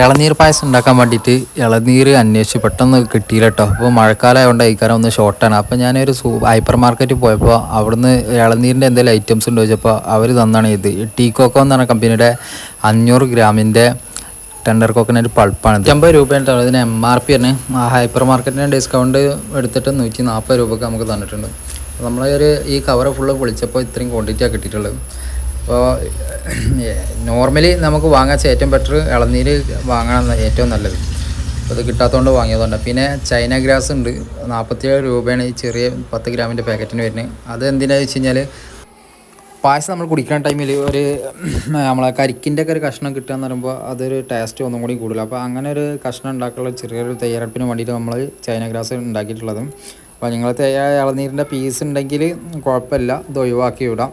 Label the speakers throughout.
Speaker 1: ഇളനീർ പായസം ഉണ്ടാക്കാൻ വേണ്ടിയിട്ട് ഇളനീർ അന്വേഷിച്ച് പെട്ടെന്ന് കിട്ടിയില്ല കേട്ടോ അപ്പോൾ മഴക്കാലം ആയതുകൊണ്ട് കഴിക്കാരം ഒന്ന് ഷോർട്ടാണ് അപ്പോൾ ഞാനൊരു സൂ ഹൈപ്പർ മാർക്കറ്റിൽ പോയപ്പോൾ അവിടുന്ന് ഇളനീരിന്റെ എന്തെങ്കിലും ഐറ്റംസ് ഉണ്ടോ ചോദിച്ചപ്പോൾ അവർ തന്നാണ് ഇത്. ടീ കോക്കോ എന്ന് പറഞ്ഞ കമ്പനിയുടെ അഞ്ഞൂറ് ഗ്രാമിന്റെ ടെൻഡർ കോക്കനറ്റ് പൾപ്പാണ് അമ്പത് രൂപയാണ് ഇതിന് എം ആർ പി ആണ് ഹൈപ്പർ മാർക്കറ്റിന്റെ ഡിസ്കൗണ്ട് എടുത്തിട്ട് നൂറ്റി നാൽപ്പത് രൂപയ്ക്ക് നമുക്ക് തന്നിട്ടുണ്ട്. നമ്മളൊരു ഈ കവർ ഫുള്ള് പൊളിച്ചപ്പോൾ ഇത്രയും ക്വാണ്ടിറ്റിയാണ് കിട്ടിയിട്ടുള്ളത്. അപ്പോൾ നോർമലി നമുക്ക് വാങ്ങാച്ച ഏറ്റവും ബെറ്റർ ഇളനീര് വാങ്ങാൻ ഏറ്റവും നല്ലത്. അത് കിട്ടാത്തതുകൊണ്ട് വാങ്ങിയതുകൊണ്ട് പിന്നെ ചൈന ഗ്രാസ് ഉണ്ട്. നാൽപ്പത്തിയേഴ് രൂപയാണ് ഈ ചെറിയ പത്ത് ഗ്രാമിന്റെ പാക്കറ്റിന് വരുന്നത്. അത് എന്തിനാണെന്ന് വെച്ച് കഴിഞ്ഞാൽ പായസം നമ്മൾ കുടിക്കുന്ന ടൈമിൽ ഒരു നമ്മളെ കരിക്കിന്റെ ഒക്കെ ഒരു കഷ്ണം കിട്ടുക എന്ന് പറയുമ്പോൾ അതൊരു ടേസ്റ്റ് ഒന്നും കൂടി കൂടുതൽ അപ്പോൾ അങ്ങനെ ഒരു കഷ്ണം ഉണ്ടാക്കാനുള്ള ചെറിയൊരു തയ്യാറെടുപ്പിന് വേണ്ടിയിട്ട് നമ്മൾ ചൈന ഗ്രാസ് ഉണ്ടാക്കിയിട്ടുള്ളത്. അപ്പോൾ നിങ്ങൾ ഇളനീരിന്റെ പീസ് ഉണ്ടെങ്കിൽ കുഴപ്പമില്ല. ഇത് ഒഴിവാക്കി വിടാം.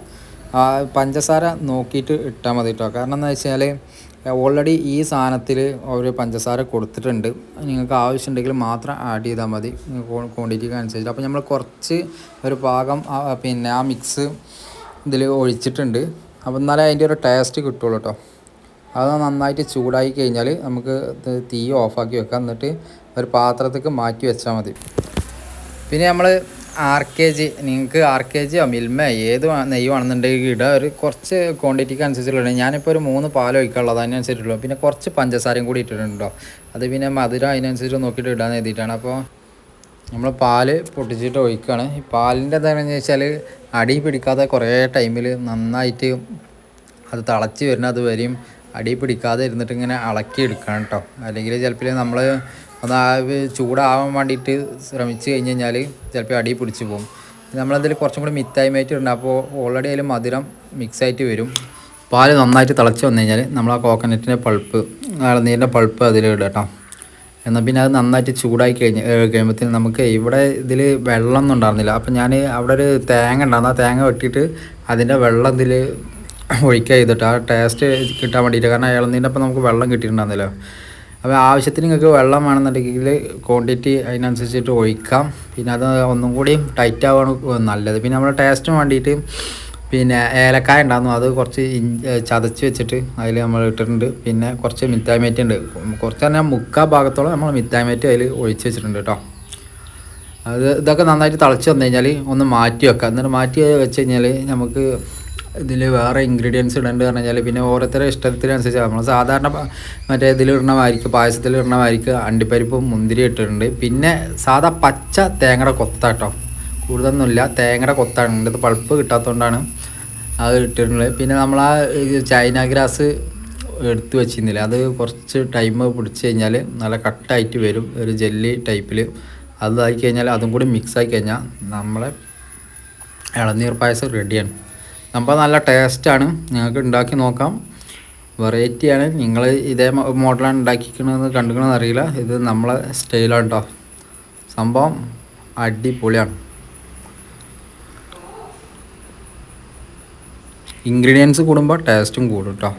Speaker 1: പഞ്ചസാര നോക്കിയിട്ട് ഇട്ടാൽ മതി കേട്ടോ കാരണം എന്താ വെച്ചാൽ ഓൾറെഡി ഈ സാധനത്തിൽ അവർ പഞ്ചസാര കൊടുത്തിട്ടുണ്ട്. നിങ്ങൾക്ക് ആവശ്യമുണ്ടെങ്കിൽ മാത്രം ആഡ് ചെയ്താൽ മതി. ക്വാണ്ടിറ്റിക്ക് അനുസരിച്ച് അപ്പോൾ നമ്മൾ കുറച്ച് ഒരു പാകം പിന്നെ ആ മിക്സ് ഇതിൽ ഒഴിച്ചിട്ടുണ്ട്. അപ്പോൾ എന്നാലേ അതിന്റെ ഒരു ടേസ്റ്റ് കിട്ടുള്ളൂ കേട്ടോ അത് നന്നായിട്ട് ചൂടായി കഴിഞ്ഞാൽ നമുക്ക് തീ ഓഫാക്കി വെക്കാം. എന്നിട്ട് ഒരു പാത്രത്തേക്ക് മാറ്റി വെച്ചാൽ മതി. പിന്നെ നമ്മൾ ആർ കെ ജി നിങ്ങൾക്ക് ആർ കെ ജിയോ മിൽമ ഏത് നെയ്യ് വേണമെന്നുണ്ടെങ്കിൽ ഇടുക ഒരു കുറച്ച് ക്വാണ്ടിറ്റിക്ക് അനുസരിച്ചുള്ള ഞാനിപ്പോൾ ഒരു മൂന്ന് പാൽ ഒഴിക്കാനുള്ളത് അതിനനുസരിച്ചുള്ളൂ. പിന്നെ കുറച്ച് പഞ്ചസാരയും കൂടി ഇട്ടിട്ടുണ്ടോ? അത് പിന്നെ മധുരം അതിനനുസരിച്ച് നോക്കിയിട്ട് ഇടാൻ എഴുതിയിട്ടാണ്. അപ്പോൾ നമ്മൾ പാൽ പൊട്ടിച്ചിട്ട് ഒഴിക്കുകയാണ് ഈ പാലിന്റെ എന്താണെന്ന് വെച്ചാൽ അടി പിടിക്കാതെ കുറേ ടൈമിൽ നന്നായിട്ട് അത് തിളച്ച് വരുന്ന അത് വരെയും അടി പിടിക്കാതെ ഇരുന്നിട്ട് ഇങ്ങനെ ഇളക്കി എടുക്കണം കേട്ടോ അല്ലെങ്കിൽ ചിലപ്പോൾ നമ്മൾ ഒന്ന് ആ ചൂടാവാൻ വേണ്ടിയിട്ട് ശ്രമിച്ചു കഴിഞ്ഞ് കഴിഞ്ഞാൽ ചിലപ്പോൾ അടി പിടിച്ച് പോകും നമ്മളതിൽ കുറച്ചും കൂടി മിത്തായ്മയായിട്ട് ഇടണം അപ്പോൾ ഓൾറെഡി അതിൽ മധുരം മിക്സായിട്ട് വരും. പാൽ നന്നായിട്ട് തിളച്ച് വന്നു കഴിഞ്ഞാൽ നമ്മൾ ആ കോക്കനറ്റിന്റെ പൾപ്പ് ഇളനീരിന്റെ പൾപ്പ് അതിലിടുക കേട്ടോ എന്നാൽ പിന്നെ അത് നന്നായിട്ട് ചൂടായി കഴിഞ്ഞ് കഴിയുമ്പോഴത്തേന് നമുക്ക് ഇവിടെ ഇതിൽ വെള്ളം ഒന്നും ഉണ്ടായിരുന്നില്ല. അപ്പം ഞാൻ അവിടെ ഒരു തേങ്ങ ഉണ്ടായിരുന്നു. ആ തേങ്ങ വെട്ടിയിട്ട് അതിന്റെ വെള്ളം ഇതിൽ ഒഴിക്കുക ചെയ്തിട്ട് ആ ടേസ്റ്റ് കിട്ടാൻ വേണ്ടിയിട്ട്. കാരണം ഇളനീരിന്റെ അപ്പം നമുക്ക് വെള്ളം കിട്ടിയിട്ടുണ്ടായിരുന്നല്ലോ. അപ്പോൾ ആവശ്യത്തിന് നിങ്ങൾക്ക് വെള്ളം വേണമെന്നുണ്ടെങ്കിൽ ക്വാണ്ടിറ്റി അതിനനുസരിച്ചിട്ട് ഒഴിക്കാം. പിന്നെ അത് ഒന്നും കൂടി ടൈറ്റ് ആവുകയാണ് നല്ലത്. പിന്നെ നമ്മുടെ ടേസ്റ്റിന് വേണ്ടിയിട്ട് പിന്നെ ഏലക്കായ ഉണ്ടായിരുന്നു. അത് കുറച്ച് ചതച്ച് വെച്ചിട്ട് അതിൽ നമ്മൾ ഇട്ടിട്ടുണ്ട്. പിന്നെ കുറച്ച് മിത്തായ്മേറ്റ് ഉണ്ട്. കുറച്ച് പറഞ്ഞാൽ മുക്കാൽ ഭാഗത്തോളം നമ്മൾ മിത്തായ്മേറ്റ് അതിൽ ഒഴിച്ച് വെച്ചിട്ടുണ്ട് കേട്ടോ. അത് ഇതൊക്കെ നന്നായിട്ട് തിളച്ച് വന്നു കഴിഞ്ഞാൽ ഒന്ന് മാറ്റി വെക്കാം. എന്നിട്ട് മാറ്റി വെച്ച് കഴിഞ്ഞാൽ നമുക്ക് ഇതിൽ വേറെ ഇൻഗ്രീഡിയൻസ് ഇടേണ്ടത് എന്ന് കഴിഞ്ഞാൽ പിന്നെ ഓരോരുത്തരുടെ ഇഷ്ടത്തിനനുസരിച്ച് നമ്മൾ സാധാരണ മറ്റേ ഇതിലിടണമായിരിക്കും പായസത്തിലിടണമായിരിക്കും അണ്ടിപ്പരിപ്പും മുന്തിരി ഇട്ടിട്ടുണ്ട്. പിന്നെ സാധാ പച്ച തേങ്ങയുടെ കൊത്താട്ടോ. കൂടുതലൊന്നുമില്ല. തേങ്ങയുടെ കൊത്താണ്. ഇത് പൾപ്പ് കിട്ടാത്തതുകൊണ്ടാണ് അത് ഇട്ടിട്ടുള്ളത് പിന്നെ നമ്മൾ ആ ചൈന ഗ്രാസ് എടുത്ത് വെച്ചിരുന്നില്ല? അത് കുറച്ച് ടൈം പിടിച്ച് കഴിഞ്ഞാൽ നല്ല കട്ടായിട്ട് വരും. ഒരു ജെല്ലി ടൈപ്പിൽ അതായി കഴിഞ്ഞാൽ അതും കൂടി മിക്സ് ആയി കഴിഞ്ഞാൽ നമ്മളെ ഇളനീർ പായസം റെഡിയാണ് സംഭവം നല്ല ടേസ്റ്റാണ് നിങ്ങൾക്ക് ഉണ്ടാക്കി നോക്കാം. വെറൈറ്റിയാണ് നിങ്ങൾ ഇതേ മോഡലാണ് ഉണ്ടാക്കിക്കണമെന്ന് കണ്ടുക്കണമെന്ന് അറിയില്ല ഇത് നമ്മളെ സ്റ്റൈലാണ് കേട്ടോ സംഭവം അടിപൊളിയാണ്. ഇൻഗ്രീഡിയൻസ് കൂടുമ്പോൾ ടേസ്റ്റും കൂടും കേട്ടോ